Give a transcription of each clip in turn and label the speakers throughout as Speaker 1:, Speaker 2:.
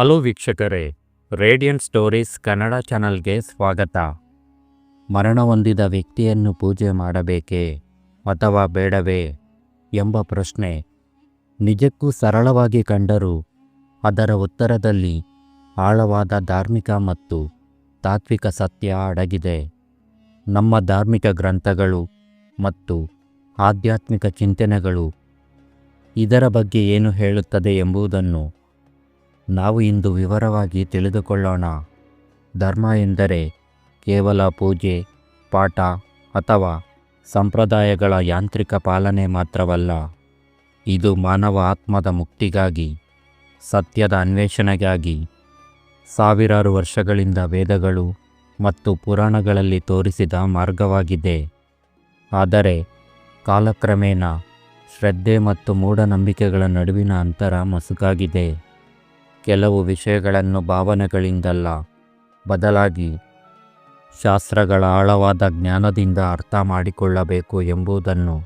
Speaker 1: Hello ವೀಕ್ಷಕರೇ, radiant stories Kannada ಚಾನಲ್ಗೆ ಸ್ವಾಗತ. ಮರಣ ಹೊಂದಿದ ವ್ಯಕ್ತಿಯನ್ನು ಪೂಜೆ ಮಾಡಬೇಕೇ ಅಥವಾ ಬೇಡವೇ ಎಂಬ ಪ್ರಶ್ನೆ. ನಿಜಕ್ಕೂ ಸರಳವಾಗಿ ಕಂಡರೂ ಅದರ ಉತ್ತರದಲ್ಲಿ ಆಳವಾದ ಧಾರ್ಮಿಕ ಮತ್ತು ತಾತ್ವಿಕ ಸತ್ಯ ಅಡಗಿದೆ. ನಮ್ಮ ಧಾರ್ಮಿಕ ಗ್ರಂಥಗಳು ಮತ್ತು ಆಧ್ಯಾತ್ಮಿಕ ಚಿಂತನೆಗಳು ಇದರ ಬಗ್ಗೆ ಏನು ಹೇಳುತ್ತದೆ ಎಂಬುದನ್ನು ನಾವು ಇಂದು ವಿವರವಾಗಿ ತಿಳಿದುಕೊಳ್ಳೋಣ. ಧರ್ಮ ಎಂದರೆ ಕೇವಲ ಪೂಜೆ, ಪಾಠ ಅಥವಾ ಸಂಪ್ರದಾಯಗಳ ಯಾಂತ್ರಿಕ ಪಾಲನೆ ಮಾತ್ರವಲ್ಲ. ಇದು ಮಾನವ ಆತ್ಮದ ಮುಕ್ತಿಗಾಗಿ, ಸತ್ಯದ ಅನ್ವೇಷಣೆಗಾಗಿ. ಸಾವಿರಾರು ವರ್ಷಗಳಿಂದ ವೇದಗಳು ಮತ್ತು ಪುರಾಣಗಳಲ್ಲಿ ತೋರಿಸಿದ ಮಾರ್ಗವಾಗಿದೆ. ಆದರೆ ಕಾಲಕ್ರಮೇಣ ಶ್ರದ್ಧೆ ಮತ್ತು ಮೂಢನಂಬಿಕೆಗಳ ನಡುವಿನ ಅಂತರ ಮಸುಕಾಗಿದೆ. ಕೆಲವು ವಿಷಯಗಳನ್ನು ಭಾವನೆಗಳಿಂದಲ್ಲ, ಬದಲಾಗಿ ಶಾಸ್ತ್ರಗಳ ಆಳವಾದ ಜ್ಞಾನದಿಂದ ಅರ್ಥ ಮಾಡಿಕೊಳ್ಳಬೇಕು ಎಂಬುದನ್ನು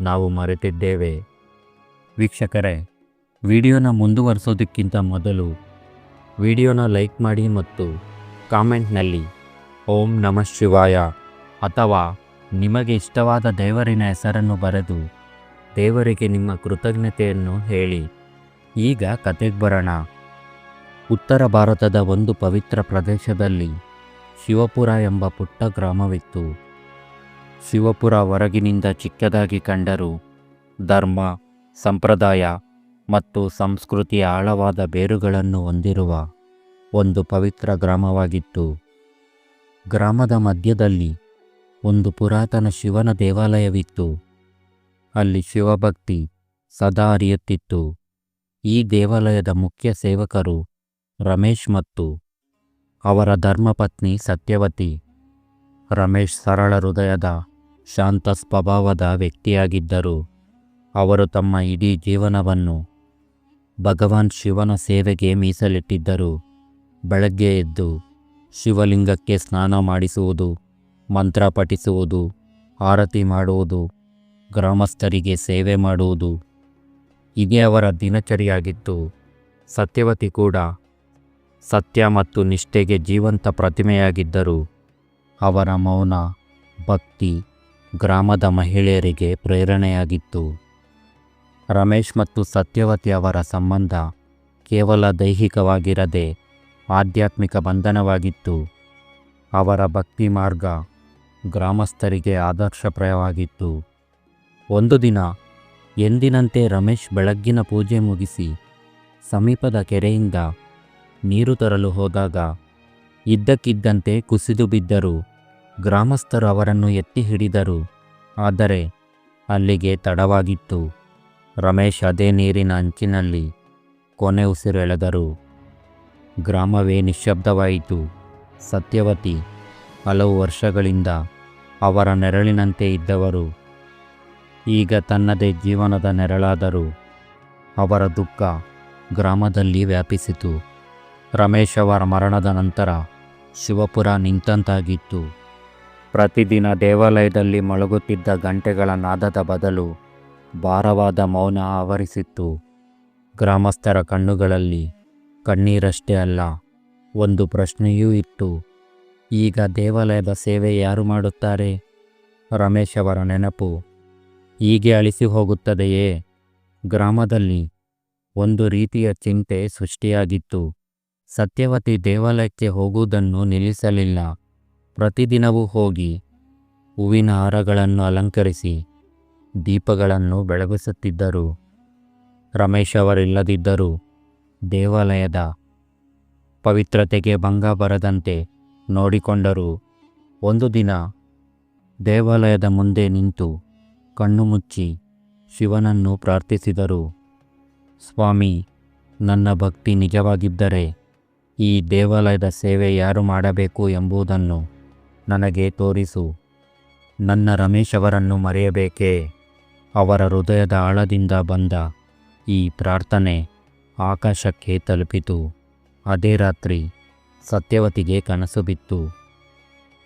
Speaker 1: ನಾವು ಮರೆತಿದ್ದೇವೆ. ವೀಕ್ಷಕರೇ, ವಿಡಿಯೋನ ಮುಂದುವರಿಸೋದಕ್ಕಿಂತ ಮೊದಲು ವಿಡಿಯೋನ ಲೈಕ್ ಮಾಡಿ ಮತ್ತು ಕಾಮೆಂಟ್ನಲ್ಲಿ ಓಂ ನಮಃ ಶಿವಾಯ ಅಥವಾ ನಿಮಗೆ ಇಷ್ಟವಾದ ದೇವರಿನ ಹೆಸರನ್ನು ಬರೆದು ದೇವರಿಗೆ ನಿಮ್ಮ ಕೃತಜ್ಞತೆಯನ್ನು ಹೇಳಿ. ಈಗ ಕತೆಗೆ ಬರೋಣ. ಉತ್ತರ ಭಾರತದ ಒಂದು ಪವಿತ್ರ ಪ್ರದೇಶದಲ್ಲಿ ಶಿವಪುರ ಎಂಬ ಪುಟ್ಟ ಗ್ರಾಮವಿತ್ತು. ಶಿವಪುರ ಹೊರಗಿನಿಂದ ಚಿಕ್ಕದಾಗಿ ಕಂಡರೂ ಧರ್ಮ, ಸಂಪ್ರದಾಯ ಮತ್ತು ಸಂಸ್ಕೃತಿಯ ಆಳವಾದ ಬೇರುಗಳನ್ನು ಹೊಂದಿರುವ ಒಂದು ಪವಿತ್ರ ಗ್ರಾಮವಾಗಿತ್ತು. ಗ್ರಾಮದ ಮಧ್ಯದಲ್ಲಿ ಒಂದು ಪುರಾತನ ಶಿವನ ದೇವಾಲಯವಿತ್ತು. ಅಲ್ಲಿ ಶಿವಭಕ್ತಿ ಸದಾ ಹರಿಯುತ್ತಿತ್ತು. ಈ ದೇವಾಲಯದ ಮುಖ್ಯ ಸೇವಕರು ರಮೇಶ್ ಮತ್ತು ಅವರ ಧರ್ಮಪತ್ನಿ ಸತ್ಯವತಿ. ರಮೇಶ್ ಸರಳ ಹೃದಯದ ಶಾಂತ ಸ್ವಭಾವದ ವ್ಯಕ್ತಿಯಾಗಿದ್ದರು. ಅವರು ತಮ್ಮ ಇಡೀ ಜೀವನವನ್ನು ಭಗವಾನ್ ಶಿವನ ಸೇವೆಗೆ ಮೀಸಲಿಟ್ಟಿದ್ದರು. ಬೆಳಗ್ಗೆ ಎದ್ದು ಶಿವಲಿಂಗಕ್ಕೆ ಸ್ನಾನ ಮಾಡಿಸುವುದು, ಮಂತ್ರ ಪಠಿಸುವುದು, ಆರತಿ ಮಾಡುವುದು, ಗ್ರಾಮಸ್ಥರಿಗೆ ಸೇವೆ ಮಾಡುವುದು. ಇದೇ ಅವರ ದಿನಚರಿಯಾಗಿತ್ತು. ಸತ್ಯವತಿ ಕೂಡ ಸತ್ಯ ಮತ್ತು ನಿಷ್ಠೆಗೆ ಜೀವಂತ ಪ್ರತಿಮೆಯಾಗಿದ್ದರು ಅವರ ಮೌನ ಭಕ್ತಿ ಗ್ರಾಮದ ಮಹಿಳೆಯರಿಗೆ ಪ್ರೇರಣೆಯಾಗಿತ್ತು. ರಮೇಶ್ ಮತ್ತು ಸತ್ಯವತಿ ಅವರ ಸಂಬಂಧ ಕೇವಲ ದೈಹಿಕವಾಗಿರದೆ ಆಧ್ಯಾತ್ಮಿಕ ಬಂಧನವಾಗಿತ್ತು. ಅವರ ಭಕ್ತಿ ಮಾರ್ಗ ಗ್ರಾಮಸ್ಥರಿಗೆ ಆದರ್ಶಪ್ರಾಯವಾಗಿತ್ತು. ಒಂದು ದಿನ ಎಂದಿನಂತೆ ರಮೇಶ್ ಬೆಳಗ್ಗಿನ ಪೂಜೆ ಮುಗಿಸಿ ಸಮೀಪದ ಕೆರೆಯಿಂದ ನೀರು ತರಲು ಹೋದಾಗ ಇದ್ದಕ್ಕಿದ್ದಂತೆ ಕುಸಿದು ಬಿದ್ದರು. ಗ್ರಾಮಸ್ಥರು ಅವರನ್ನು ಎತ್ತಿ ಹಿಡಿದರು. ಆದರೆ ಅಲ್ಲಿಗೆ ತಡವಾಗಿತ್ತು. ರಮೇಶ್ ಅದೇ ನೀರಿನ ಅಂಚಿನಲ್ಲಿ ಕೊನೆ ಉಸಿರೆಳೆದರು ಗ್ರಾಮವೇ ನಿಶ್ಶಬ್ದವಾಯಿತು. ಸತ್ಯವತಿ, ಹಲವು ವರ್ಷಗಳಿಂದ ಅವರ ನೆರಳಿನಂತೆ ಇದ್ದವರು. ಈಗ ತನ್ನದೇ ಜೀವನದ ನೆರಳಾದರು ಅವರ ದುಃಖ ಗ್ರಾಮದಲ್ಲಿ ವ್ಯಾಪಿಸಿತು. ರಮೇಶ್ ಅವರ ಮರಣದ ನಂತರ ಶಿವಪುರ ನಿಂತಂತಾಗಿತ್ತು. ಪ್ರತಿದಿನ ದೇವಾಲಯದಲ್ಲಿ ಮೊಳಗುತ್ತಿದ್ದ ಗಂಟೆಗಳ ನಾದದ ಬದಲು ಭಾರವಾದ ಮೌನ ಆವರಿಸಿತ್ತು. ಗ್ರಾಮಸ್ಥರ ಕಣ್ಣುಗಳಲ್ಲಿ ಕಣ್ಣೀರಷ್ಟೇ ಅಲ್ಲ, ಒಂದು ಪ್ರಶ್ನೆಯೂ ಇತ್ತು. ಈಗ ದೇವಾಲಯದ ಸೇವೆ ಯಾರು ಮಾಡುತ್ತಾರೆ? ರಮೇಶ್ ಅವರ ನೆನಪು, ಹೀಗೆ ಅಳಿಸಿ ಹೋಗುತ್ತದೆಯೇ? ಗ್ರಾಮದಲ್ಲಿ ಒಂದು ರೀತಿಯ ಚಿಂತೆ ಸೃಷ್ಟಿಯಾಗಿತ್ತು. ಸತ್ಯವತಿ ದೇವಾಲಯಕ್ಕೆ ಹೋಗುವುದನ್ನು ನಿಲ್ಲಿಸಲಿಲ್ಲ. ಪ್ರತಿದಿನವೂ ಹೋಗಿ ಹೂವಿನ ಹಾರಗಳನ್ನು ಅಲಂಕರಿಸಿ ದೀಪಗಳನ್ನು ಬೆಳಗಿಸುತ್ತಿದ್ದರು. ರಮೇಶ್ ಅವರಿಲ್ಲದಿದ್ದರೂ ದೇವಾಲಯದ ಪವಿತ್ರತೆಗೆ ಭಂಗ ಬರದಂತೆ ನೋಡಿಕೊಂಡರು. ಒಂದು ದಿನ ದೇವಾಲಯದ ಮುಂದೆ ನಿಂತು ಕಣ್ಣು ಮುಚ್ಚಿ ಶಿವನನ್ನು ಪ್ರಾರ್ಥಿಸಿದರು. ಸ್ವಾಮಿ, ನನ್ನ ಭಕ್ತಿ ನಿಜವಾಗಿದ್ದರೆ ಈ ದೇವಾಲಯದ ಸೇವೆ ಯಾರು ಮಾಡಬೇಕು ಎಂಬುದನ್ನು ನನಗೆ ತೋರಿಸು. ನನ್ನ ರಮೇಶ್ ಅವರನ್ನು ಮರೆಯಬೇಕೇ? ಅವರ ಹೃದಯದ ಆಳದಿಂದ ಬಂದ ಈ ಪ್ರಾರ್ಥನೆ ಆಕಾಶಕ್ಕೆ ತಲುಪಿತು. ಅದೇ ರಾತ್ರಿ ಸತ್ಯವತಿಗೆ ಕನಸು ಬಿತ್ತು.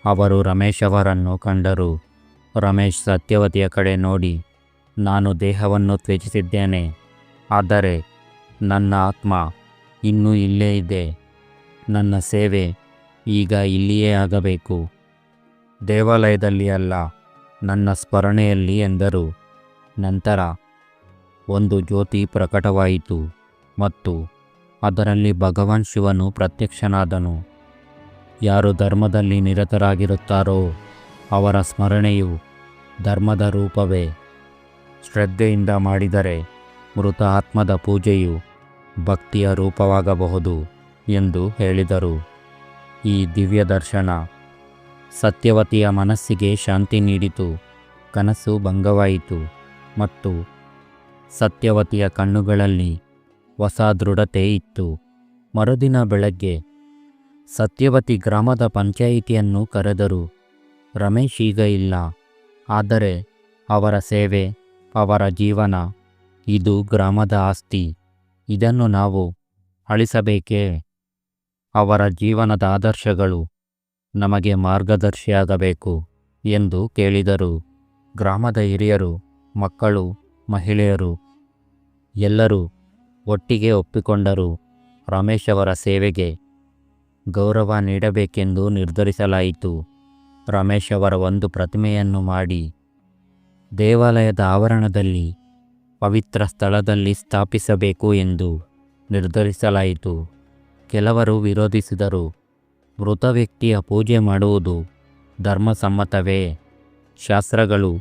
Speaker 1: ಅವರು ರಮೇಶ್ ಅವರನ್ನು ಕಂಡರು. ರಮೇಶ್ ಸತ್ಯವತಿಯ ಕಡೆ ನೋಡಿ, ನಾನು ದೇಹವನ್ನು ತ್ಯಜಿಸಿದ್ದೇನೆ, ಆದರೆ ನನ್ನ ಆತ್ಮ ಇನ್ನೂ ಇಲ್ಲೇ ಇದೆ. ನನ್ನ ಸೇವೆ ಈಗ ಇಲ್ಲಿಯೇ ಆಗಬೇಕು. ದೇವಾಲಯದಲ್ಲಿ ಅಲ್ಲ, ನನ್ನ ಸ್ಮರಣೆಯಲ್ಲಿ ಎಂದರು. ನಂತರ ಒಂದು ಜ್ಯೋತಿ ಪ್ರಕಟವಾಯಿತು ಮತ್ತು ಅದರಲ್ಲಿ ಭಗವಾನ್ ಶಿವನು ಪ್ರತ್ಯಕ್ಷನಾದನು. ಯಾರು ಧರ್ಮದಲ್ಲಿ ನಿರತರಾಗಿರುತ್ತಾರೋ ಅವರ ಸ್ಮರಣೆಯು ಧರ್ಮದ ರೂಪವೇ. ಶ್ರದ್ಧೆಯಿಂದ ಮಾಡಿದರೆ ಮೃತ ಆತ್ಮದ ಪೂಜೆಯು ಭಕ್ತಿಯ ರೂಪವಾಗಬಹುದು. ಎಂದು ಹೇಳಿದರು. ಈ ದಿವ್ಯ ದರ್ಶನ ಸತ್ಯವತಿಯ ಮನಸ್ಸಿಗೆ ಶಾಂತಿ ನೀಡಿತು, ಕನಸು ಭಂಗವಾಯಿತು ಮತ್ತು ಸತ್ಯವತಿಯ ಕಣ್ಣುಗಳಲ್ಲಿ ಹೊಸ ದೃಢತೆ ಇತ್ತು. ಮರುದಿನ ಬೆಳಗ್ಗೆ ಸತ್ಯವತಿ ಗ್ರಾಮದ ಪಂಚಾಯಿತಿಯನ್ನು ಕರೆದರು ರಮೇಶ್ ಈಗ ಇಲ್ಲ, ಆದರೆ ಅವರ ಸೇವೆ, ಅವರ ಜೀವನ ಇದು ಗ್ರಾಮದ ಆಸ್ತಿ, ಇದನ್ನು ನಾವು ಅಳಿಸಬೇಕೇ? ಅವರ ಜೀವನದ ಆದರ್ಶಗಳು ನಮಗೆ ಮಾರ್ಗದರ್ಶಿಯಾಗಬೇಕು ಎಂದು ಕೇಳಿದರು. ಗ್ರಾಮದ ಹಿರಿಯರು, ಮಕ್ಕಳು, ಮಹಿಳೆಯರು ಎಲ್ಲರೂ ಒಟ್ಟಿಗೆ ಒಪ್ಪಿಕೊಂಡರು. ರಮೇಶ್ ಅವರ ಸೇವೆಗೆ ಗೌರವ ನೀಡಬೇಕೆಂದು ನಿರ್ಧರಿಸಲಾಯಿತು. ರಮೇಶ್ ಅವರ ಒಂದು ಪ್ರತಿಮೆಯನ್ನು ಮಾಡಿ ದೇವಾಲಯದ ಆವರಣದಲ್ಲಿ, ಪವಿತ್ರ ಸ್ಥಳದಲ್ಲಿ ಸ್ಥಾಪಿಸಬೇಕು ಎಂದು ನಿರ್ಧರಿಸಲಾಯಿತು. ಕೆಲವರು ವಿರೋಧಿಸಿದರು. ಮೃತ ವ್ಯಕ್ತಿಯ ಪೂಜೆ ಮಾಡುವುದು ಧರ್ಮಸಮ್ಮತವೇ? ಶಾಸ್ತ್ರಗಳು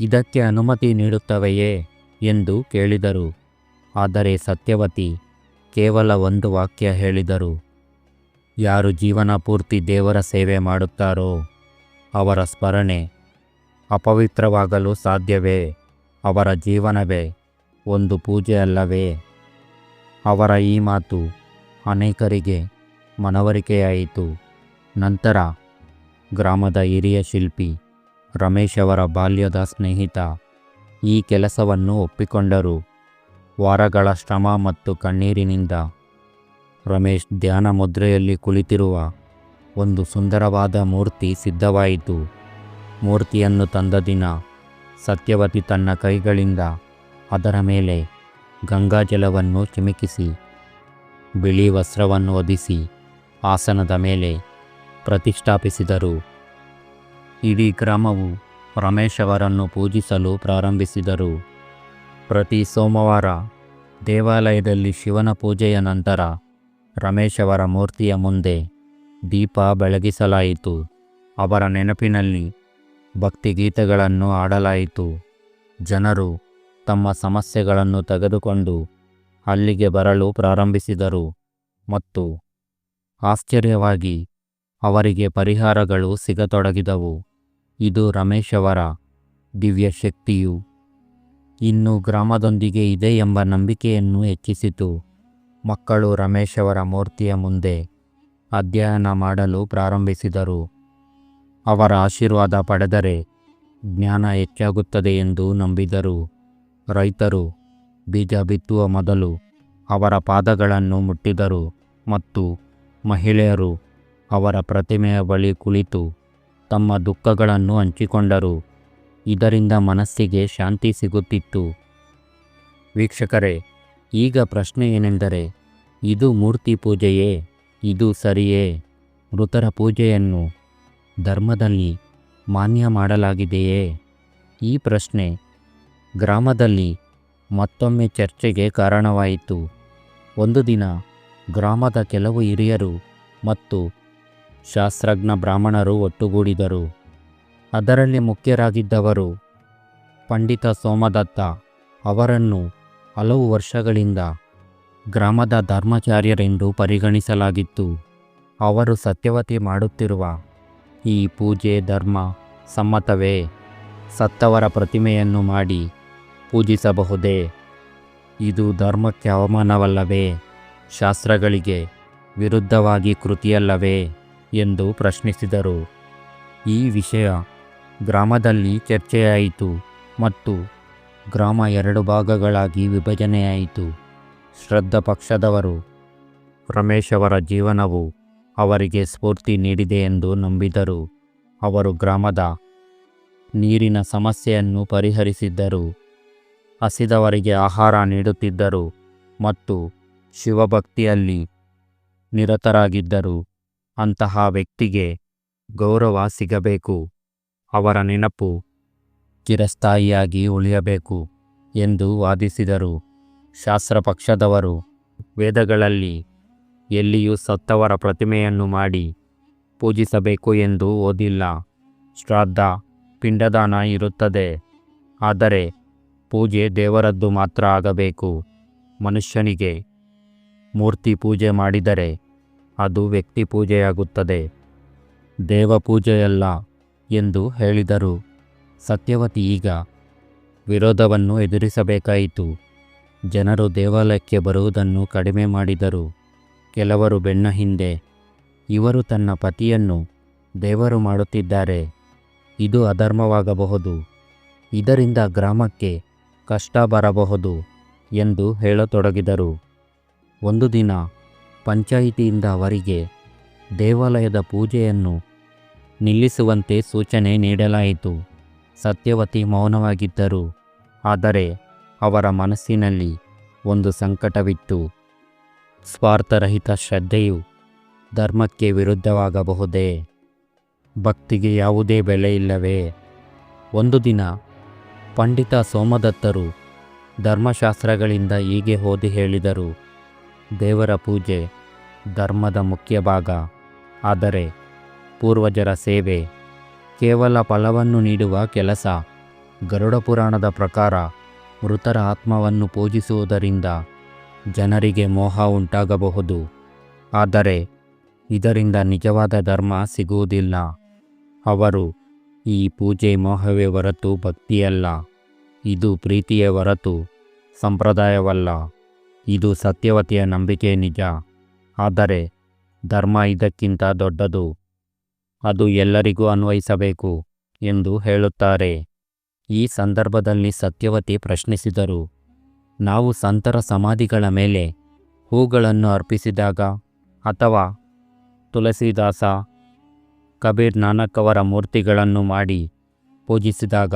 Speaker 1: ಇದಕ್ಕೆ ಅನುಮತಿ ನೀಡುತ್ತವೆಯೇ? ಎಂದು ಕೇಳಿದರು. ಆದರೆ ಸತ್ಯವತಿ ಕೇವಲ ಒಂದು ವಾಕ್ಯ ಹೇಳಿದರು. ಯಾರು ಜೀವನ ಪೂರ್ತಿ ದೇವರ ಸೇವೆ ಮಾಡುತ್ತಾರೋ ಅವರ ಸ್ಮರಣೆ ಅಪವಿತ್ರವಾಗಲು ಸಾಧ್ಯವೇ? ಅವರ ಜೀವನವೇ ಒಂದು ಪೂಜೆ ಅಲ್ಲವೇ? ಅವರ ಈ ಮಾತು ಅನೇಕರಿಗೆ ಮನವರಿಕೆಯಾಯಿತು. ನಂತರ ಗ್ರಾಮದ ಹಿರಿಯ ಶಿಲ್ಪಿ ರಮೇಶ್ ಅವರ ಬಾಲ್ಯದ ಸ್ನೇಹಿತ ಈ ಕೆಲಸವನ್ನು ಒಪ್ಪಿಕೊಂಡರು. ವಾರಗಳ ಶ್ರಮ ಮತ್ತು ಕಣ್ಣೀರಿನಿಂದ ರಮೇಶ್ ಧ್ಯಾನ ಮುದ್ರೆಯಲ್ಲಿ ಕುಳಿತಿರುವ ಒಂದು ಸುಂದರವಾದ ಮೂರ್ತಿ ಸಿದ್ಧವಾಯಿತು. ಮೂರ್ತಿಯನ್ನು ತಂದ ದಿನ ಸತ್ಯವತಿ ತನ್ನ ಕೈಗಳಿಂದ ಅದರ ಮೇಲೆ ಗಂಗಾಜಲವನ್ನು ಚಿಮಿಕಿಸಿ ಬಿಳಿ ವಸ್ತ್ರವನ್ನು ಒದಿಸಿ ಆಸನದ ಮೇಲೆ ಪ್ರತಿಷ್ಠಾಪಿಸಿದರು. ಇಡೀ ಗ್ರಾಮವು ರಮೇಶ್ ಅವರನ್ನು ಪೂಜಿಸಲು ಪ್ರಾರಂಭಿಸಿದರು. ಪ್ರತಿ ಸೋಮವಾರ ದೇವಾಲಯದಲ್ಲಿ ಶಿವನ ಪೂಜೆಯ ನಂತರ ರಮೇಶ್ ಅವರ ಮೂರ್ತಿಯ ಮುಂದೆ ದೀಪ ಬೆಳಗಿಸಲಾಯಿತು. ಅವರ ನೆನಪಿನಲ್ಲಿ ಭಕ್ತಿಗೀತೆಗಳನ್ನು ಆಡಲಾಯಿತು ಜನರು ತಮ್ಮ ಸಮಸ್ಯೆಗಳನ್ನು ತೆಗೆದುಕೊಂಡು ಅಲ್ಲಿಗೆ ಬರಲು ಪ್ರಾರಂಭಿಸಿದರು. ಮತ್ತು ಆಶ್ಚರ್ಯವಾಗಿ ಅವರಿಗೆ ಪರಿಹಾರಗಳು ಸಿಗತೊಡಗಿದವು. ಇದು ರಮೇಶವರ ದಿವ್ಯ ಶಕ್ತಿಯು ಇನ್ನು ಗ್ರಾಮದೊಂದಿಗೆ ಇದೆ ಎಂಬ ನಂಬಿಕೆಯನ್ನು ಹೆಚ್ಚಿಸಿತು. ಮಕ್ಕಳು ರಮೇಶವರ ಮೂರ್ತಿಯ ಮುಂದೆ ಅಧ್ಯಯನ ಮಾಡಲು ಪ್ರಾರಂಭಿಸಿದರು. ಅವರ ಆಶೀರ್ವಾದ ಪಡೆದರೆ ಜ್ಞಾನ ಹೆಚ್ಚಾಗುತ್ತದೆ ಎಂದು ನಂಬಿದರು. ರೈತರು ಬೀಜ ಬಿತ್ತುವ ಮೊದಲು ಅವರ ಪಾದಗಳನ್ನು ಮುಟ್ಟಿದರು ಮತ್ತು ಮಹಿಳೆಯರು ಅವರ ಪ್ರತಿಮೆಯ ಬಳಿ ಕುಳಿತು ತಮ್ಮ ದುಃಖಗಳನ್ನು ಹಂಚಿಕೊಂಡರು. ಇದರಿಂದ ಮನಸ್ಸಿಗೆ ಶಾಂತಿ ಸಿಗುತ್ತಿತ್ತು. ವೀಕ್ಷಕರೇ, ಈಗ ಪ್ರಶ್ನೆ ಏನೆಂದರೆ, ಇದು ಮೂರ್ತಿ ಪೂಜೆಯೇ? ಇದು ಸರಿಯೇ? ಮೃತರ ಪೂಜೆಯನ್ನು ಧರ್ಮದಲ್ಲಿ ಮಾನ್ಯ ಮಾಡಲಾಗಿದೆಯೇ? ಈ ಪ್ರಶ್ನೆ ಗ್ರಾಮದಲ್ಲಿ ಮತ್ತೊಮ್ಮೆ ಚರ್ಚೆಗೆ ಕಾರಣವಾಯಿತು. ಒಂದು ದಿನ ಗ್ರಾಮದ ಕೆಲವು ಹಿರಿಯರು ಮತ್ತು ಶಾಸ್ತ್ರಜ್ಞ ಬ್ರಾಹ್ಮಣರು ಒಟ್ಟುಗೂಡಿದರು. ಅದರಲ್ಲಿ ಮುಖ್ಯರಾಗಿದ್ದವರು ಪಂಡಿತ ಸೋಮದತ್ತ ಅವರನ್ನು ಹಲವು ವರ್ಷಗಳಿಂದ ಗ್ರಾಮದ ಧರ್ಮಾಚಾರ್ಯರೆಂದು ಪರಿಗಣಿಸಲಾಗಿತ್ತು. ಅವರು ಸತ್ಯವತಿ ಮಾಡುತ್ತಿರುವ ಈ ಪೂಜೆ, ಧರ್ಮ, ಸಮ್ಮತವೇ ಸತ್ತವರ ಪ್ರತಿಮೆಯನ್ನು ಮಾಡಿ ಪೂಜಿಸಬಹುದೇ? ಇದು ಧರ್ಮಕ್ಕೆ ಅವಮಾನವಲ್ಲವೇ? ಶಾಸ್ತ್ರಗಳಿಗೆ ವಿರುದ್ಧವಾಗಿ ಕೃತಿಯಲ್ಲವೇ? ಎಂದು ಪ್ರಶ್ನಿಸಿದರು. ಈ ವಿಷಯ ಗ್ರಾಮದಲ್ಲಿ ಚರ್ಚೆಯಾಯಿತು ಮತ್ತು ಗ್ರಾಮ ಎರಡು ಭಾಗಗಳಾಗಿ ವಿಭಜನೆಯಾಯಿತು. ಶ್ರದ್ಧ ಪಕ್ಷದವರು ರಮೇಶ್ ಅವರ ಜೀವನವು ಅವರಿಗೆ ಸ್ಫೂರ್ತಿ ನೀಡಿದೆ ಎಂದು ನಂಬಿದರು. ಅವರು ಗ್ರಾಮದ ನೀರಿನ ಸಮಸ್ಯೆಯನ್ನು ಪರಿಹರಿಸಿದ್ದರು. ಹಸಿದವರಿಗೆ ಆಹಾರ ನೀಡುತ್ತಿದ್ದರು ಮತ್ತು ಶಿವಭಕ್ತಿಯಲ್ಲಿ ನಿರತರಾಗಿದ್ದರು. ಅಂತಹ ವ್ಯಕ್ತಿಗೆ ಗೌರವ ಸಿಗಬೇಕು, ಅವರ ನೆನಪು ಚಿರಸ್ಥಾಯಿಯಾಗಿ ಉಳಿಯಬೇಕು ಎಂದು ವಾದಿಸಿದರು. ಶಾಸ್ತ್ರಪಕ್ಷದವರು ವೇದಗಳಲ್ಲಿ ಎಲ್ಲಿಯೂ ಸತ್ತವರ ಪ್ರತಿಮೆಯನ್ನು ಮಾಡಿ ಪೂಜಿಸಬೇಕು ಎಂದು ಓದಿಲ್ಲ. ಶ್ರಾದ್ದ, ಪಿಂಡದಾನ ಇರುತ್ತದೆ, ಆದರೆ ಪೂಜೆ ದೇವರದ್ದು ಮಾತ್ರ ಆಗಬೇಕು. ಮನುಷ್ಯನಿಗೆ ಮೂರ್ತಿ ಪೂಜೆ ಮಾಡಿದರೆ ಅದು ವ್ಯಕ್ತಿ ಪೂಜೆಯಾಗುತ್ತದೆ. ದೇವ ಪೂಜೆಯಲ್ಲ ಎಂದು ಹೇಳಿದರು. ಸತ್ಯವತಿ ಈಗ ವಿರೋಧವನ್ನು ಎದುರಿಸಬೇಕಾಯಿತು. ಜನರು ದೇವಾಲಯಕ್ಕೆ ಬರುವುದನ್ನು ಕಡಿಮೆ ಮಾಡಿದರು. ಕೆಲವರು ಬೆನ್ನ ಹಿಂದೆ ಇವರು ತನ್ನ ಪತಿಯನ್ನು ದೇವರು ಮಾಡುತ್ತಿದ್ದಾರೆ. ಇದು ಅಧರ್ಮವಾಗಬಹುದು. ಇದರಿಂದ ಗ್ರಾಮಕ್ಕೆ ಕಷ್ಟ ಬರಬಹುದು ಎಂದು ಹೇಳತೊಡಗಿದರು. ಒಂದು ದಿನ ಪಂಚಾಯಿತಿಯಿಂದ ಅವರಿಗೆ ದೇವಾಲಯದ ಪೂಜೆಯನ್ನು ನಿಲ್ಲಿಸುವಂತೆ ಸೂಚನೆ ನೀಡಲಾಯಿತು. ಸತ್ಯವತಿ ಮೌನವಾಗಿದ್ದರು, ಆದರೆ ಅವರ ಮನಸ್ಸಿನಲ್ಲಿ ಒಂದು ಸಂಕಟವಿತ್ತು. ಸ್ವಾರ್ಥರಹಿತ ಶ್ರದ್ಧೆಯು ಧರ್ಮಕ್ಕೆ ವಿರುದ್ಧವಾಗಬಹುದೇ? ಭಕ್ತಿಗೆ ಯಾವುದೇ ಬೆಲೆ ಇಲ್ಲವೇ? ಒಂದು ದಿನ ಪಂಡಿತ ಸೋಮದತ್ತರು ಧರ್ಮಶಾಸ್ತ್ರಗಳಿಂದ ಹೀಗೆ ಓದಿ ಹೇಳಿದರು, ದೇವರ ಪೂಜೆ ಧರ್ಮದ ಮುಖ್ಯ ಭಾಗ. ಆದರೆ ಪೂರ್ವಜರ ಸೇವೆ ಕೇವಲ ಫಲವನ್ನು ನೀಡುವ ಕೆಲಸ, ಗರುಡ ಪುರಾಣದ ಪ್ರಕಾರ ಮೃತರ ಆತ್ಮವನ್ನು ಪೂಜಿಸುವುದರಿಂದ ಜನರಿಗೆ ಮೋಹ ಉಂಟಾಗಬಹುದು. ಆದರೆ ಇದರಿಂದ ನಿಜವಾದ ಧರ್ಮ ಸಿಗುವುದಿಲ್ಲ. ಅವರು ಈ ಪೂಜೆ ಮೋಹವೇ ಹೊರತು ಭಕ್ತಿಯಲ್ಲ. ಇದು ಪ್ರೀತಿಯೇ ಹೊರತು ಸಂಪ್ರದಾಯವಲ್ಲ. ಇದು ಸತ್ಯವತಿಯ ನಂಬಿಕೆ ನಿಜ. ಆದರೆ ಧರ್ಮ ಇದಕ್ಕಿಂತ ದೊಡ್ಡದು. ಅದು ಎಲ್ಲರಿಗೂ ಅನ್ವಯಿಸಬೇಕು ಎಂದು ಹೇಳುತ್ತಾರೆ. ಈ ಸಂದರ್ಭದಲ್ಲಿ ಸತ್ಯವತಿ ಪ್ರಶ್ನಿಸಿದರು, ನಾವು ಸಂತರ ಸಮಾಧಿಗಳ ಮೇಲೆ ಹೂಗಳನ್ನು ಅರ್ಪಿಸಿದಾಗ ಅಥವಾ ತುಳಸಿದಾಸ ಕಬೀರ್ ನಾನಕ್ ಅವರ ಮೂರ್ತಿಗಳನ್ನು ಮಾಡಿ ಪೂಜಿಸಿದಾಗ,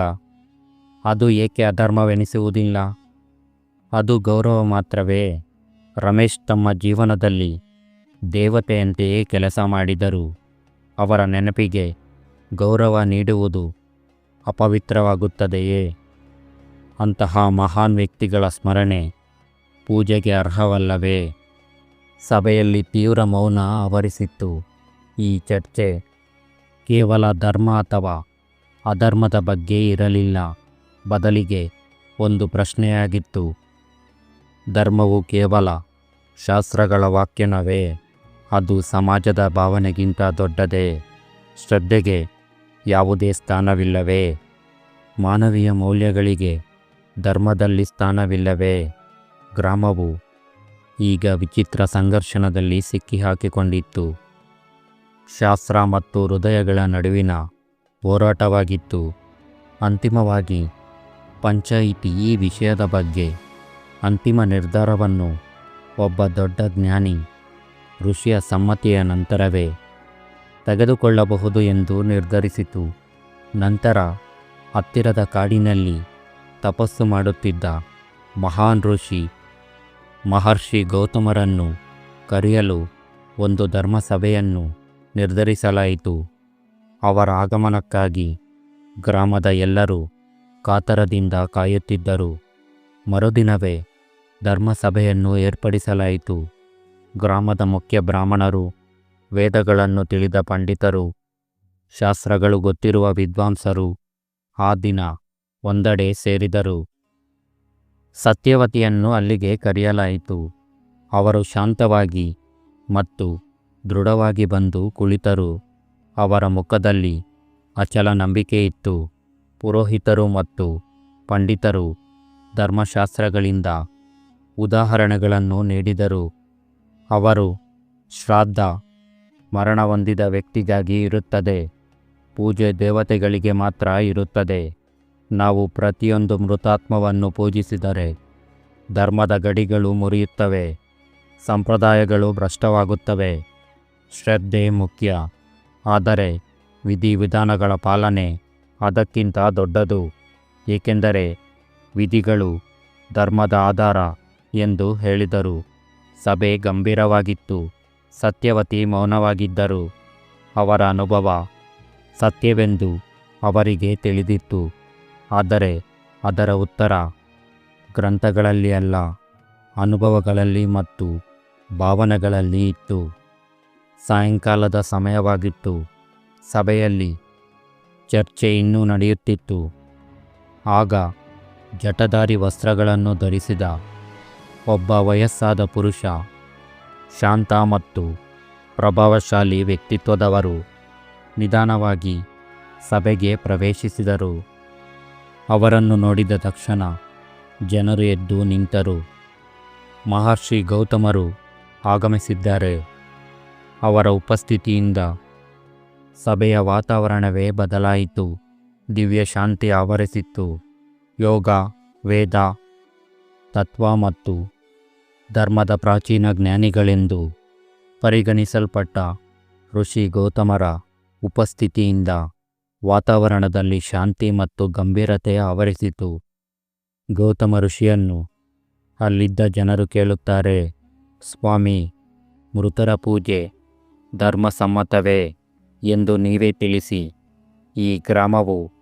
Speaker 1: ಅದು ಏಕೆ ಅಧರ್ಮವೆನಿಸುವುದಿಲ್ಲ? ಅದು ಗೌರವ ಮಾತ್ರವೇ? ರಮೇಶ್ ತಮ್ಮ ಜೀವನದಲ್ಲಿ ದೇವತೆಯಂತೆಯೇ ಕೆಲಸ ಮಾಡಿದರು ಅವರ ನೆನಪಿಗೆ ಗೌರವ ನೀಡುವುದು ಅಪವಿತ್ರವಾಗುತ್ತದೆಯೇ? ಅಂತಹ ಮಹಾನ್ ವ್ಯಕ್ತಿಗಳ ಸ್ಮರಣೆ ಪೂಜೆಗೆ ಅರ್ಹವಲ್ಲವೇ? ಸಭೆಯಲ್ಲಿ ತೀವ್ರ ಮೌನ ಆವರಿಸಿತ್ತು ಈ ಚರ್ಚೆ. ಕೇವಲ ಧರ್ಮ ಅಥವಾ ಅಧರ್ಮದ ಬಗ್ಗೆ ಇರಲಿಲ್ಲ. ಬದಲಿಗೆ ಒಂದು ಪ್ರಶ್ನೆಯಾಗಿತ್ತು. ಧರ್ಮವು ಕೇವಲ ಶಾಸ್ತ್ರಗಳ ವಾಕ್ಯನವೇ? ಅದು ಸಮಾಜದ ಭಾವನೆಗಿಂತ ದೊಡ್ಡದೇ? ಶ್ರದ್ಧೆಗೆ ಯಾವುದೇ ಸ್ಥಾನವಿಲ್ಲವೇ? ಮಾನವೀಯ ಮೌಲ್ಯಗಳಿಗೆ ಧರ್ಮದಲ್ಲಿ ಸ್ಥಾನವಿಲ್ಲವೇ? ಗ್ರಾಮವು ಈಗ ವಿಚಿತ್ರ ಸಂಘರ್ಷಣದಲ್ಲಿ ಸಿಕ್ಕಿಹಾಕಿಕೊಂಡಿತ್ತು. ಶಾಸ್ತ್ರ ಮತ್ತು ಹೃದಯಗಳ ನಡುವಿನ ಹೋರಾಟವಾಗಿತ್ತು. ಅಂತಿಮವಾಗಿ, ಪಂಚಾಯಿತಿ ಈ ವಿಷಯದ ಬಗ್ಗೆ ಅಂತಿಮ ನಿರ್ಧಾರವನ್ನು ಒಬ್ಬ ದೊಡ್ಡ ಜ್ಞಾನಿ ಋಷಿಯ ಸಮ್ಮತಿಯ ನಂತರವೇ ತೆಗೆದುಕೊಳ್ಳಬಹುದು ಎಂದು ನಿರ್ಧರಿಸಿತು. ನಂತರ ಹತ್ತಿರದ ಕಾಡಿನಲ್ಲಿ ತಪಸ್ಸು ಮಾಡುತ್ತಿದ್ದ ಮಹಾನ್ ಋಷಿ ಮಹರ್ಷಿ ಗೌತಮರನ್ನು ಕರೆಯಲು ಒಂದು ಧರ್ಮಸಭೆಯನ್ನು ನಿರ್ಧರಿಸಲಾಯಿತು. ಅವರ ಆಗಮನಕ್ಕಾಗಿ ಗ್ರಾಮದ ಎಲ್ಲರೂ ಕಾತರದಿಂದ ಕಾಯುತ್ತಿದ್ದರು. ಮರುದಿನವೇ ಧರ್ಮಸಭೆಯನ್ನು ಏರ್ಪಡಿಸಲಾಯಿತು. ಗ್ರಾಮದ ಮುಖ್ಯ ಬ್ರಾಹ್ಮಣರು, ವೇದಗಳನ್ನು ತಿಳಿದ ಪಂಡಿತರು, ಶಾಸ್ತ್ರಗಳು ಗೊತ್ತಿರುವ ವಿದ್ವಾಂಸರು ಆ ದಿನ ಒಂದೆಡೆ ಸೇರಿದರು. ಸತ್ಯವತಿಯನ್ನು ಅಲ್ಲಿಗೆ ಕರೆಯಲಾಯಿತು. ಅವರು ಶಾಂತವಾಗಿ ಮತ್ತು ದೃಢವಾಗಿ ಬಂದು ಕುಳಿತರು. ಅವರ ಮುಖದಲ್ಲಿ ಅಚಲ ನಂಬಿಕೆ ಇತ್ತು. ಪುರೋಹಿತರು ಮತ್ತು ಪಂಡಿತರು ಧರ್ಮಶಾಸ್ತ್ರಗಳಿಂದ ಉದಾಹರಣೆಗಳನ್ನು ನೀಡಿದರು. ಅವರು ಶ್ರಾದ್ದ ಮರಣ ಹೊಂದಿದ ವ್ಯಕ್ತಿಗಾಗಿ ಇರುತ್ತದೆ. ಪೂಜೆ ದೇವತೆಗಳಿಗೆ ಮಾತ್ರ ಇರುತ್ತದೆ. ನಾವು ಪ್ರತಿಯೊಂದು ಮೃತಾತ್ಮವನ್ನು ಪೂಜಿಸಿದರೆ ಧರ್ಮದ ಗಡಿಗಳು ಮುರಿಯುತ್ತವೆ. ಸಂಪ್ರದಾಯಗಳು ಭ್ರಷ್ಟವಾಗುತ್ತವೆ. ಶ್ರದ್ಧೆ ಮುಖ್ಯ. ಆದರೆ ವಿಧಿವಿಧಾನಗಳ ಪಾಲನೆ ಅದಕ್ಕಿಂತ ದೊಡ್ಡದು. ಏಕೆಂದರೆ ವಿಧಿಗಳು ಧರ್ಮದ ಆಧಾರ ಎಂದು ಹೇಳಿದರು. ಸಭೆ ಗಂಭೀರವಾಗಿತ್ತು. ಸತ್ಯವತಿ ಮೌನವಾಗಿದ್ದರು. ಅವರ ಅನುಭವ ಸತ್ಯವೆಂದು ಅವರಿಗೆ ತಿಳಿದಿತ್ತು. ಆದರೆ ಅದರ ಉತ್ತರ ಗ್ರಂಥಗಳಲ್ಲಿ ಅಲ್ಲ. ಅನುಭವಗಳಲ್ಲಿ ಮತ್ತು ಭಾವನೆಗಳಲ್ಲಿ ಇತ್ತು. ಸಾಯಂಕಾಲದ ಸಮಯವಾಗಿತ್ತು. ಸಭೆಯಲ್ಲಿ ಚರ್ಚೆ ಇನ್ನೂ ನಡೆಯುತ್ತಿತ್ತು. ಆಗ ಜಟಧಾರಿ ವಸ್ತ್ರಗಳನ್ನು ಧರಿಸಿದ ಒಬ್ಬ ವಯಸ್ಸಾದ ಪುರುಷ, ಶಾಂತ ಮತ್ತು ಪ್ರಭಾವಶಾಲಿ ವ್ಯಕ್ತಿತ್ವದವರು ನಿಧಾನವಾಗಿ ಸಭೆಗೆ ಪ್ರವೇಶಿಸಿದರು. ಅವರನ್ನು ನೋಡಿದ ತಕ್ಷಣ ಜನರು ಎದ್ದು ನಿಂತರು. ಮಹರ್ಷಿ ಗೌತಮರು ಆಗಮಿಸಿದ್ದಾರೆ. ಅವರ ಉಪಸ್ಥಿತಿಯಿಂದ ಸಭೆಯ ವಾತಾವರಣವೇ ಬದಲಾಯಿತು, ದಿವ್ಯ ಶಾಂತಿ ಆವರಿಸಿತ್ತು. ಯೋಗ, ವೇದ, ತತ್ವ ಮತ್ತು ಧರ್ಮದ ಪ್ರಾಚೀನ ಜ್ಞಾನಿಗಳೆಂದು ಪರಿಗಣಿಸಲ್ಪಟ್ಟ ಋಷಿ ಗೌತಮರ ಉಪಸ್ಥಿತಿಯಿಂದ ವಾತಾವರಣದಲ್ಲಿ ಶಾಂತಿ ಮತ್ತು ಗಂಭೀರತೆ ಆವರಿಸಿತು. ಗೌತಮ ಋಷಿಯನ್ನು ಅಲ್ಲಿದ್ದ ಜನರು ಕೇಳುತ್ತಾರೆ, ಸ್ವಾಮಿ, ಮೃತರ ಪೂಜೆ ಧರ್ಮಸಮ್ಮತವೇ ಎಂದು ನೀವೇ ತಿಳಿಸಿ. ಈ ಗ್ರಾಮವು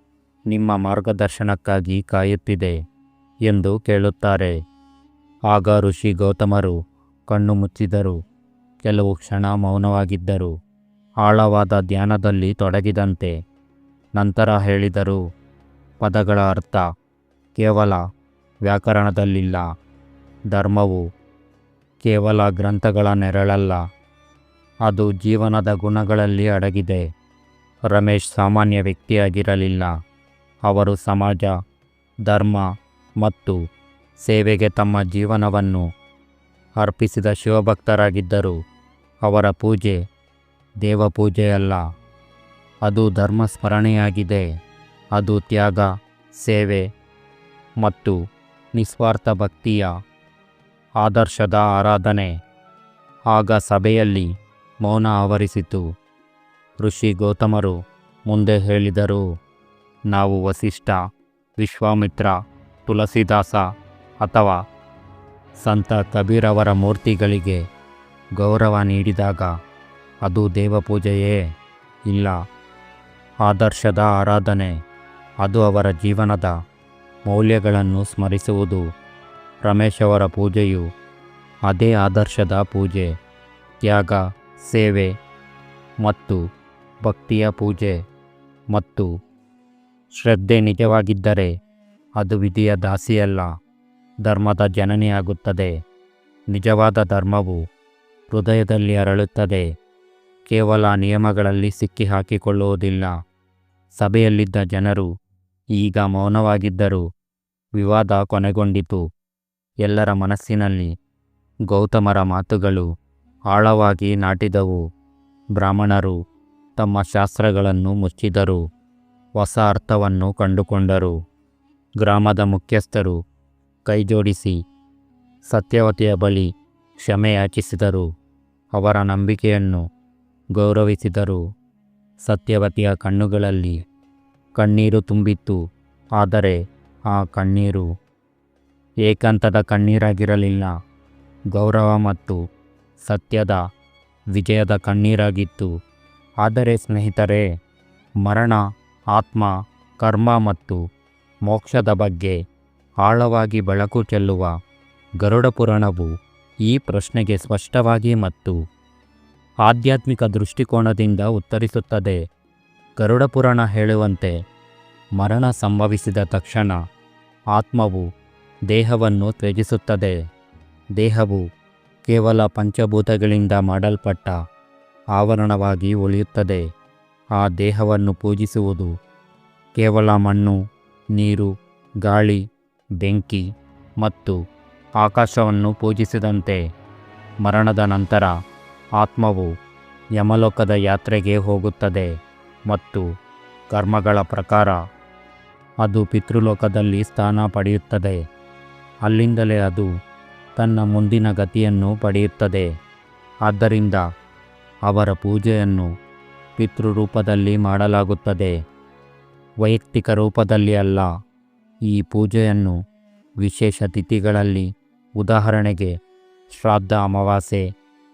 Speaker 1: ನಿಮ್ಮ ಮಾರ್ಗದರ್ಶನಕ್ಕಾಗಿ ಕಾಯುತ್ತಿದೆ ಎಂದು ಕೇಳುತ್ತಾರೆ. ಆಗ ಋಷಿ ಗೌತಮರು ಕಣ್ಣು ಮುಚ್ಚಿದರು. ಕೆಲವು ಕ್ಷಣ ಮೌನವಾಗಿದ್ದರು. ಆಳವಾದ ಧ್ಯಾನದಲ್ಲಿ ತೊಡಗಿದಂತೆ ನಂತರ ಹೇಳಿದರು, ಪದಗಳ ಅರ್ಥ ಕೇವಲ ವ್ಯಾಕರಣದಲ್ಲಿಲ್ಲ. ಧರ್ಮವು ಕೇವಲ ಗ್ರಂಥಗಳ ನೆರಳಲ್ಲ. ಅದು ಜೀವನದ ಗುಣಗಳಲ್ಲಿ ಅಡಗಿದೆ. ರಮೇಶ್ ಸಾಮಾನ್ಯ ವ್ಯಕ್ತಿಯಾಗಿರಲಿಲ್ಲ. ಅವರು ಸಮಾಜ, ಧರ್ಮ ಮತ್ತು ಸೇವೆಗೆ ತಮ್ಮ ಜೀವನವನ್ನು ಅರ್ಪಿಸಿದ ಶಿವಭಕ್ತರಾಗಿದ್ದರು. ಅವರ ಪೂಜೆ ದೇವಪೂಜೆಯಲ್ಲ ಅದು ಧರ್ಮ ಸ್ಮರಣೆಯಾಗಿದೆ ಅದು ತ್ಯಾಗ, ಸೇವೆ ಮತ್ತು ನಿಸ್ವಾರ್ಥ ಭಕ್ತಿಯ ಆದರ್ಶದ ಆರಾಧನೆ. ಆಗ ಸಭೆಯಲ್ಲಿ ಮೌನ ಆವರಿಸಿತು. ಋಷಿ ಗೌತಮರು ಮುಂದೆ ಹೇಳಿದರು, ನಾವು ವಸಿಷ್ಠ, ವಿಶ್ವಾಮಿತ್ರ ತುಳಸಿದಾಸ ಅಥವಾ ಸಂತ ಕಬೀರವರ ಮೂರ್ತಿಗಳಿಗೆ ಗೌರವ ನೀಡಿದಾಗ ಅದು ದೇವಪೂಜೆಯೇ ಇಲ್ಲ. ಆದರ್ಶದ ಆರಾಧನೆ, ಅದು ಅವರ ಜೀವನದ ಮೌಲ್ಯಗಳನ್ನು ಸ್ಮರಿಸುವುದು. ರಮೇಶವರ ಪೂಜೆಯು ಅದೇ ಆದರ್ಶದ ಪೂಜೆ. ತ್ಯಾಗ ಸೇವೆ ಮತ್ತು ಭಕ್ತಿಯ ಪೂಜೆ ಮತ್ತು ಶ್ರದ್ಧೆ ನಿಜವಾಗಿದ್ದರೆ ಅದು ವಿಧಿಯ ದಾಸಿಯಲ್ಲ, ಧರ್ಮದ ಜನನಿಯಾಗುತ್ತದೆ. ನಿಜವಾದ ಧರ್ಮವು ಹೃದಯದಲ್ಲಿ ಅರಳುತ್ತದೆ. ಕೇವಲ ನಿಯಮಗಳಲ್ಲಿ ಸಿಕ್ಕಿ ಹಾಕಿಕೊಳ್ಳುವುದಿಲ್ಲ ಸಭೆಯಲ್ಲಿದ್ದ ಜನರು ಈಗ ಮೌನವಾಗಿದ್ದರು ವಿವಾದ ಕೊನೆಗೊಂಡಿತು. ಎಲ್ಲರ ಮನಸ್ಸಿನಲ್ಲಿ ಗೌತಮರ ಮಾತುಗಳು ಆಳವಾಗಿ ನಾಟಿದವು. ಬ್ರಾಹ್ಮಣರು ತಮ್ಮ ಶಾಸ್ತ್ರಗಳನ್ನು ಮುಚ್ಚಿದರು. ಹೊಸ ಅರ್ಥವನ್ನು ಕಂಡುಕೊಂಡರು. ಗ್ರಾಮದ ಮುಖ್ಯಸ್ಥರು ಕೈಜೋಡಿಸಿ ಸತ್ಯವತಿಯ ಬಳಿ ಕ್ಷಮೆ ಯಾಚಿಸಿದರು. ಅವರ ನಂಬಿಕೆಯನ್ನು ಗೌರವಿಸಿದರು. ಸತ್ಯವತಿಯ ಕಣ್ಣುಗಳಲ್ಲಿ ಕಣ್ಣೀರು ತುಂಬಿತ್ತು. ಆದರೆ ಆ ಕಣ್ಣೀರು ಏಕಾಂತದ ಕಣ್ಣೀರಾಗಿರಲಿಲ್ಲ. ಗೌರವ ಮತ್ತು ಸತ್ಯದ, ವಿಜಯದ ಕಣ್ಣೀರಾಗಿತ್ತು. ಆದರೆ ಸ್ನೇಹಿತರೆ, ಮರಣ, ಆತ್ಮ, ಕರ್ಮ ಮತ್ತು ಮೋಕ್ಷದ ಬಗ್ಗೆ ಆಳವಾಗಿ ಬೆಳಕು ಚೆಲ್ಲುವ ಗರುಡ ಪುರಾಣವು ಈ ಪ್ರಶ್ನೆಗೆ ಸ್ಪಷ್ಟವಾಗಿ ಮತ್ತು ಆಧ್ಯಾತ್ಮಿಕ ದೃಷ್ಟಿಕೋನದಿಂದ ಉತ್ತರಿಸುತ್ತದೆ. ಗರುಡ ಪುರಾಣ ಹೇಳುವಂತೆ, ಮರಣ ಸಂಭವಿಸಿದ ತಕ್ಷಣ ಆತ್ಮವು ದೇಹವನ್ನು ತ್ಯಜಿಸುತ್ತದೆ. ದೇಹವು ಕೇವಲ ಪಂಚಭೂತಗಳಿಂದ ಮಾಡಲ್ಪಟ್ಟ ಆವರಣವಾಗಿ ಉಳಿಯುತ್ತದೆ. ಆ ದೇಹವನ್ನು ಪೂಜಿಸುವುದು ಕೇವಲ ಮಣ್ಣು, ನೀರು, ಗಾಳಿ, ಬೆಂಕಿ ಮತ್ತು ಆಕಾಶವನ್ನು ಪೂಜಿಸಿದಂತೆ. ಮರಣದ ನಂತರ ಆತ್ಮವು ಯಮಲೋಕದ ಯಾತ್ರೆಗೆ ಹೋಗುತ್ತದೆ ಮತ್ತು ಕರ್ಮಗಳ ಪ್ರಕಾರ ಅದು ಪಿತೃಲೋಕದಲ್ಲಿ ಸ್ಥಾನ ಪಡೆಯುತ್ತದೆ. ಅಲ್ಲಿಂದಲೇ ಅದು ತನ್ನ ಮುಂದಿನ ಗತಿಯನ್ನು ಪಡೆಯುತ್ತದೆ. ಆದ್ದರಿಂದ ಅವರ ಪೂಜೆಯನ್ನು ಪಿತೃರೂಪದಲ್ಲಿ ಮಾಡಲಾಗುತ್ತದೆ. ವೈಯಕ್ತಿಕ ರೂಪದಲ್ಲಿ ಅಲ್ಲ, ಈ ಪೂಜೆಯನ್ನು ವಿಶೇಷ ತಿಥಿಗಳಲ್ಲಿ ಉದಾಹರಣೆಗೆ ಶ್ರಾದ್ದ ಅಮಾವಾಸ್ಯೆ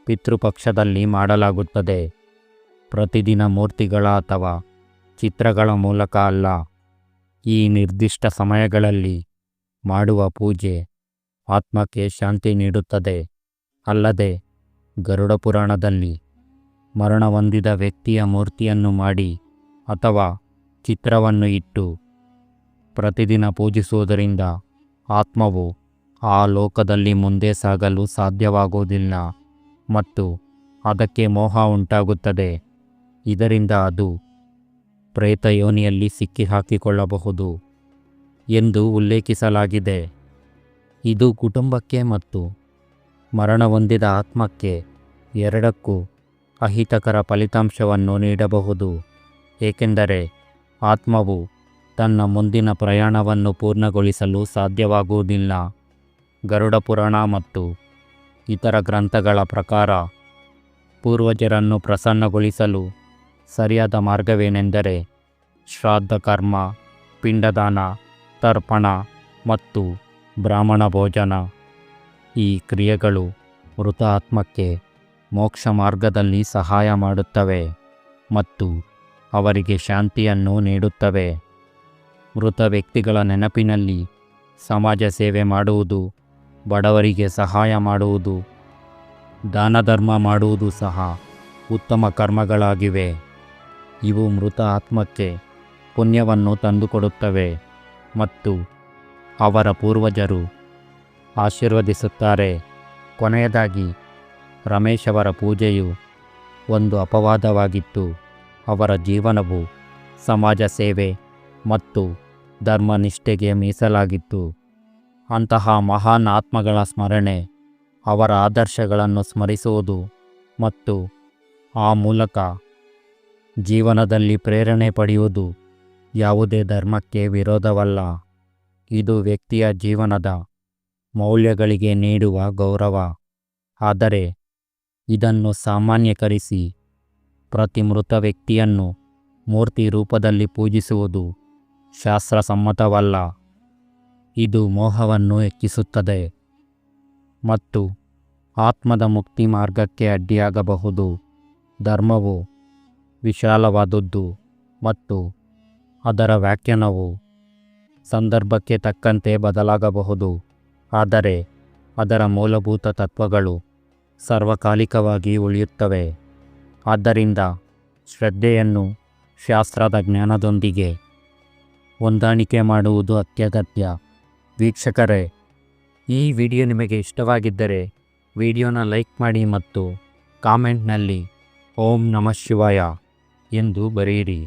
Speaker 1: ಪಿತೃಪಕ್ಷದಲ್ಲಿ ಮಾಡಲಾಗುತ್ತದೆ. ಪ್ರತಿದಿನ ಮೂರ್ತಿಗಳ ಅಥವಾ ಚಿತ್ರಗಳ ಮೂಲಕ ಅಲ್ಲ, ಈ ನಿರ್ದಿಷ್ಟ ಸಮಯಗಳಲ್ಲಿ ಮಾಡುವ ಪೂಜೆ ಆತ್ಮಕ್ಕೆ ಶಾಂತಿ ನೀಡುತ್ತದೆ. ಅಲ್ಲದೆ ಗರುಡ ಪುರಾಣದಲ್ಲಿ ಮರಣ ಹೊಂದಿದ ವ್ಯಕ್ತಿಯ ಮೂರ್ತಿಯನ್ನು ಮಾಡಿ ಅಥವಾ ಚಿತ್ರವನ್ನು ಇಟ್ಟು ಪ್ರತಿದಿನ ಪೂಜಿಸುವುದರಿಂದ ಆತ್ಮವು ಆ ಲೋಕದಲ್ಲಿ ಮುಂದೆ ಸಾಗಲು ಸಾಧ್ಯವಾಗುವುದಿಲ್ಲ ಮತ್ತು ಅದಕ್ಕೆ ಮೋಹ ಉಂಟಾಗುತ್ತದೆ. ಇದರಿಂದ ಅದು ಪ್ರೇತ ಯೋನಿಯಲ್ಲಿ ಸಿಕ್ಕಿಹಾಕಿಕೊಳ್ಳಬಹುದು ಎಂದು ಉಲ್ಲೇಖಿಸಲಾಗಿದೆ. ಇದು ಕುಟುಂಬಕ್ಕೆ ಮತ್ತು ಮರಣ ಹೊಂದಿದ ಆತ್ಮಕ್ಕೆ ಎರಡಕ್ಕೂ ಅಹಿತಕರ ಫಲಿತಾಂಶವನ್ನು ನೀಡಬಹುದು. ಏಕೆಂದರೆ ಆತ್ಮವು ತನ್ನ ಮುಂದಿನ ಪ್ರಯಾಣವನ್ನು ಪೂರ್ಣಗೊಳಿಸಲು ಸಾಧ್ಯವಾಗುವುದಿಲ್ಲ. ಗರುಡ ಪುರಾಣ ಮತ್ತು ಇತರ ಗ್ರಂಥಗಳ ಪ್ರಕಾರ ಪೂರ್ವಜರನ್ನು ಪ್ರಸನ್ನಗೊಳಿಸಲು ಸರಿಯಾದ ಮಾರ್ಗವೇನೆಂದರೆ ಶ್ರಾದ್ದ ಕರ್ಮ, ಪಿಂಡದಾನ, ತರ್ಪಣ ಮತ್ತು ಬ್ರಾಹ್ಮಣ ಭೋಜನ. ಈ ಕ್ರಿಯೆಗಳು ಮೃತ ಆತ್ಮಕ್ಕೆ ಮೋಕ್ಷ ಮಾರ್ಗದಲ್ಲಿ ಸಹಾಯ ಮಾಡುತ್ತವೆ ಮತ್ತು ಅವರಿಗೆ ಶಾಂತಿಯನ್ನು ನೀಡುತ್ತವೆ. ಮೃತ ವ್ಯಕ್ತಿಗಳ ನೆನಪಿನಲ್ಲಿ ಸಮಾಜ ಸೇವೆ ಮಾಡುವುದು, ಬಡವರಿಗೆ ಸಹಾಯ ಮಾಡುವುದು ದಾನ ಧರ್ಮ ಮಾಡುವುದು ಸಹ ಉತ್ತಮ ಕರ್ಮಗಳಾಗಿವೆ. ಇವು ಮೃತ ಆತ್ಮಕ್ಕೆ ಪುಣ್ಯವನ್ನು ತಂದುಕೊಡುತ್ತವೆ ಮತ್ತು ಅವರ ಪೂರ್ವಜರು ಆಶೀರ್ವದಿಸುತ್ತಾರೆ. ಕೊನೆಯದಾಗಿ, ರಮೇಶ್ ಅವರ ಪೂಜೆಯು ಒಂದು ಅಪವಾದವಾಗಿತ್ತು. ಅವರ ಜೀವನವು ಸಮಾಜ ಸೇವೆ ಮತ್ತು ಧರ್ಮನಿಷ್ಠೆಗೆ ಮೀಸಲಾಗಿತ್ತು. ಅಂತಹ ಮಹಾನ್ ಆತ್ಮಗಳ ಸ್ಮರಣೆ ಅವರ ಆದರ್ಶಗಳನ್ನು ಸ್ಮರಿಸುವುದು ಮತ್ತು ಆ ಮೂಲಕ ಜೀವನದಲ್ಲಿ ಪ್ರೇರಣೆ ಪಡೆಯುವುದು ಯಾವುದೇ ಧರ್ಮಕ್ಕೆ ವಿರೋಧವಲ್ಲ. ಇದು ವ್ಯಕ್ತಿಯ ಜೀವನದ ಮೌಲ್ಯಗಳಿಗೆ ನೀಡುವ ಗೌರವ. ಆದರೆ ಇದನ್ನು ಸಾಮಾನ್ಯಕರಿಸಿ ಪ್ರತಿ ಮೃತ ವ್ಯಕ್ತಿಯನ್ನು ಮೂರ್ತಿ ರೂಪದಲ್ಲಿ ಪೂಜಿಸುವುದು ಶಾಸ್ತ್ರಸಮ್ಮತವಲ್ಲ. ಇದು ಮೋಹವನ್ನು ಹೆಚ್ಚಿಸುತ್ತದೆ ಮತ್ತು ಆತ್ಮದ ಮುಕ್ತಿ ಮಾರ್ಗಕ್ಕೆ ಅಡ್ಡಿಯಾಗಬಹುದು. ಧರ್ಮವು ವಿಶಾಲವಾದದ್ದು ಮತ್ತು ಅದರ ವ್ಯಾಖ್ಯಾನವು ಸಂದರ್ಭಕ್ಕೆ ತಕ್ಕಂತೆ ಬದಲಾಗಬಹುದು. ಆದರೆ, ಅದರ ಮೂಲಭೂತ ತತ್ವಗಳು ಸರ್ವಕಾಲಿಕವಾಗಿ ಉಳಿಯುತ್ತವೆ. ಆದ್ದರಿಂದ, ಶ್ರದ್ಧೆಯನ್ನು ಶಾಸ್ತ್ರದ ಜ್ಞಾನದೊಂದಿಗೆ ಹೊಂದಾಣಿಕೆ ಮಾಡುವುದು ಅತ್ಯಗತ್ಯ. ವೀಕ್ಷಕರೇ, ಈ ವಿಡಿಯೋ ನಿಮಗೆ ಇಷ್ಟವಾಗಿದ್ದರೆ, ವಿಡಿಯೋನ ಲೈಕ್ ಮಾಡಿ ಮತ್ತು ಕಾಮೆಂಟ್ನಲ್ಲಿ ಓಂ ನಮಃ ಶಿವಾಯ ಎಂದು ಬರೆಯಿರಿ.